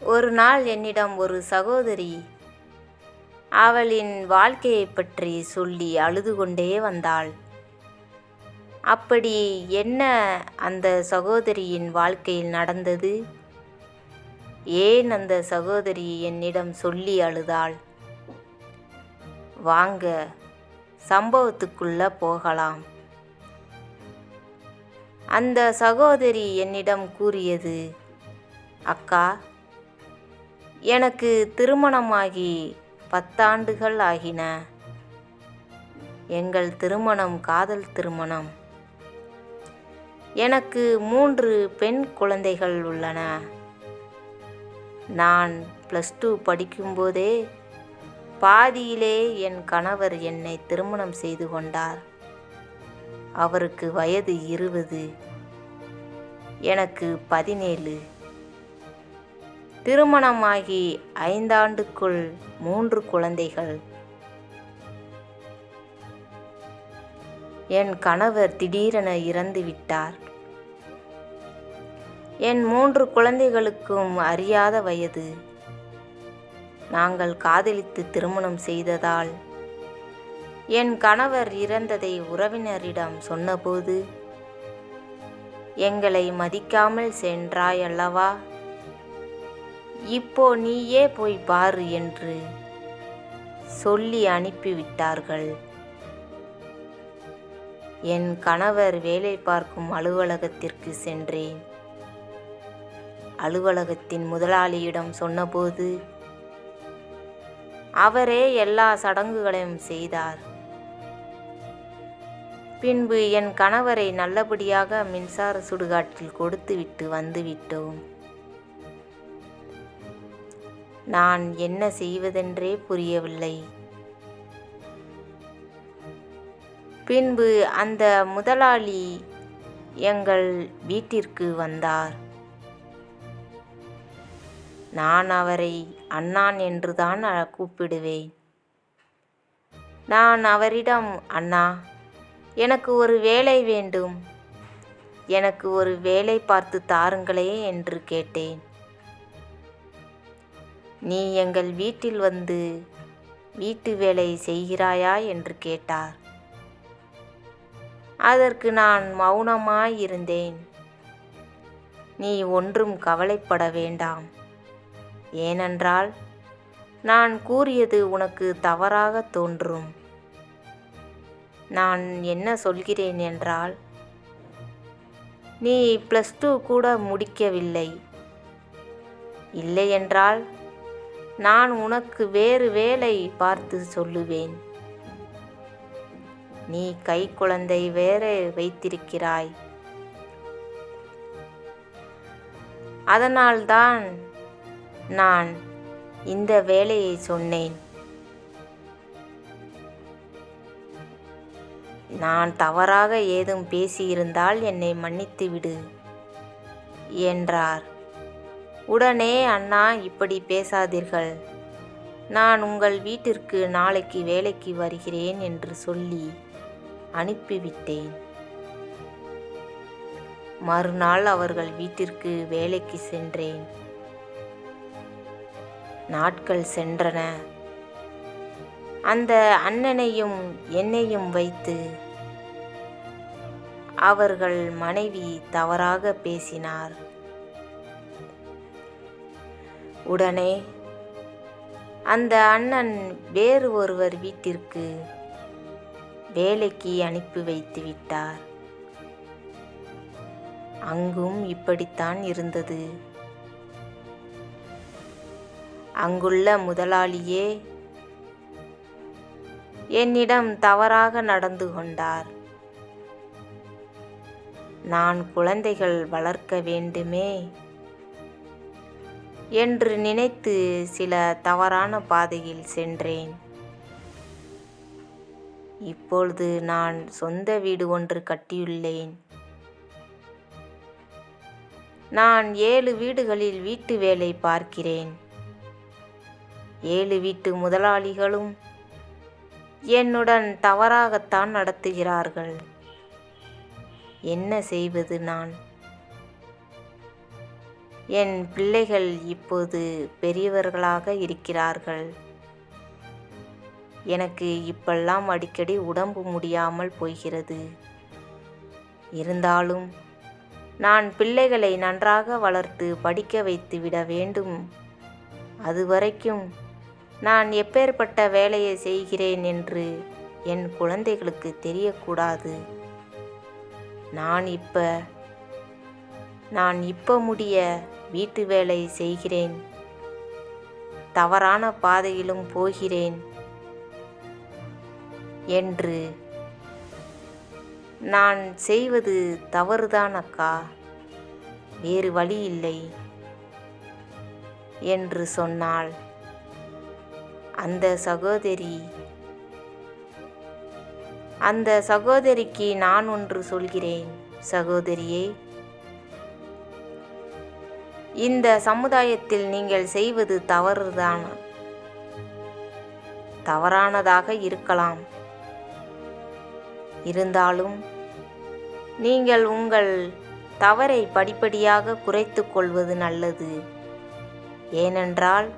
ஒரு நாள் என்னிடம் ஒரு சகோதரி அவளின் வாழ்க்கையைப் பற்றி சொல்லி அழுது கொண்டே வந்தாள். அப்படி என்ன அந்த சகோதரியின் வாழ்க்கையில் நடந்தது? ஏன் அந்த சகோதரி என்னிடம் சொல்லி அழுதாள்? வாங்க சம்பவத்துக்குள்ள போகலாம். அந்த சகோதரி என்னிடம் கூறியது அக்கா எனக்கு திருமணமாகி பத்தாண்டுகள் ஆகின. எங்கள் திருமணம் காதல் திருமணம். எனக்கு மூன்று பெண் குழந்தைகள் உள்ளன. நான் ப்ளஸ் டூ படிக்கும்போதே பாதியிலே என் கணவர் என்னை திருமணம் செய்து கொண்டார். அவருக்கு வயது இருபது. எனக்கு பதினேழு. திருமணமாகி ஐந்தாண்டுக்குள் மூன்று குழந்தைகள். என் கணவர் திடீரென இறந்து விட்டார். என் மூன்று குழந்தைகளுக்கும் அறியாத வயது. நாங்கள் காதலித்து திருமணம் செய்ததால் என் கணவர் இறந்ததை உறவினரிடம் சொன்னபோது எங்களை மதிக்காமல் சென்றாய் அல்லவா இப்போ நீயே போய் பாரு என்று சொல்லி அனுப்பிவிட்டார்கள். என் கணவர் வேலை பார்க்கும் அலுவலகத்திற்கு சென்றேன். அலுவலகத்தின் முதலாளியிடம் சொன்னபோது அவரே எல்லா சடங்குகளையும் செய்தார். பின்பு என் கணவரை நல்லபடியாக மின்சார சுடுகாட்டில் கொடுத்துவிட்டு வந்துவிட்டோம். நான் என்ன செய்வதென்றே புரியவில்லை. பின்பு அந்த முதலாளி எங்கள் வீட்டிற்கு வந்தார். நான் அவரை அண்ணான் என்றுதான் கூப்பிடுவேன். நான் அவரிடம் அண்ணா எனக்கு ஒரு வேலை வேண்டும். எனக்கு ஒரு வேலை பார்த்து தாருங்களே என்று கேட்டேன். நீ எங்கள் வீட்டில் வந்து வீட்டு வேலை செய்கிறாயா? என்று கேட்டார். அதற்கு நான் மௌனமாயிருந்தேன். நீ ஒன்றும் கவலைப்பட வேண்டாம். ஏனென்றால் நான் கூறியது உனக்கு தவறாக தோன்றும். நான் என்ன சொல்கிறேன் என்றால் நீ ப்ளஸ் டூ கூட முடிக்கவில்லை. இல்லையென்றால் நான் உனக்கு வேறு வேலை பார்த்து சொல்லுவேன். நீ கை குழந்தை வேற வைத்திருக்கிறாய். அதனால்தான் நான் இந்த வேலையை சொன்னேன். நான் தவறாக ஏதும் பேசியிருந்தால் என்னை மன்னித்து விடு என்றார். உடனே அண்ணா இப்படி பேசாதீர்கள். நான் உங்கள் வீட்டிற்கு நாளைக்கு வேலைக்கு வருகிறேன் என்று சொல்லி அனுப்பிவிட்டேன். மறுநாள் அவர்கள் வீட்டிற்கு வேலைக்கு சென்றேன். நாட்கள் சென்றன. அந்த அண்ணனையும் என்னையும் வைத்து அவர்கள் மனைவி தவறாக பேசினார். உடனே அந்த அண்ணன் வேறு ஒருவர் வீட்டிற்கு வேலைக்கு அனுப்பி வைத்து விட்டார். அங்கும் இப்படித்தான் இருந்தது. அங்குள்ள முதலாளியே என்னிடம் தவறாக நடந்து கொண்டார். நான் குழந்தைகள் வளர்க்க வேண்டுமே என்று நினைத்து சில தவறான பாதையில் சென்றேன். இப்பொழுது நான் சொந்த வீடு ஒன்று கட்டியுள்ளேன். நான் ஏழு வீடுகளில் வீட்டு வேலை பார்க்கிறேன். ஏழு வீட்டு முதலாளிகளும் என்னுடன் தவறாகத்தான் நடத்துகிறார்கள். என்ன செய்வது நான்? என் பிள்ளைகள் இப்போது பெரியவர்களாக இருக்கிறார்கள். எனக்கு இப்பெல்லாம் அடிக்கடி உடம்பு முடியாமல் போகிறது இருந்தாலும் நான் பிள்ளைகளை நன்றாக வளர்த்து படிக்க வைத்து விட வேண்டும். அதுவரைக்கும் நான் எப்பேற்பட்ட வேலையை செய்கிறேன் என்று என் குழந்தைகளுக்கு தெரியக்கூடாது. நான் இப்போ நான் இப்போ முடிய வீட்டு வேலை செய்கிறேன். தவறான பாதையிலும் போகிறேன். என்று நான் செய்வது தவறுதான் அக்கா. வேறு வழி இல்லை. என்று சொன்னாள். அந்த சகோதரி. அந்த சகோதரிக்கு நான் ஒன்று சொல்கிறேன். சகோதரியே இந்த சமுதாயத்தில் நீங்கள் செய்வது தவறுதான். தவறானதாக இருக்கலாம். இருந்தாலும் நீங்கள் உங்கள் தவறை படிப்படியாக குறைத்து கொள்வது நல்லது. ஏனென்றால்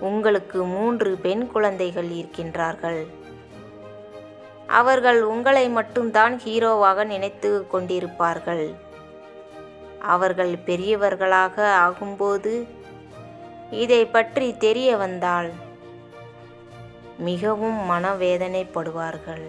உங்களுக்கு மூன்று பெண் குழந்தைகள் இருக்கின்றார்கள். அவர்கள் உங்களை மட்டும்தான் ஹீரோவாக நினைத்து கொண்டிருப்பார்கள். அவர்கள் பெரியவர்களாக ஆகும்போது இதை பற்றி தெரிய வந்தால் மிகவும் மனவேதனைப்படுவார்கள்.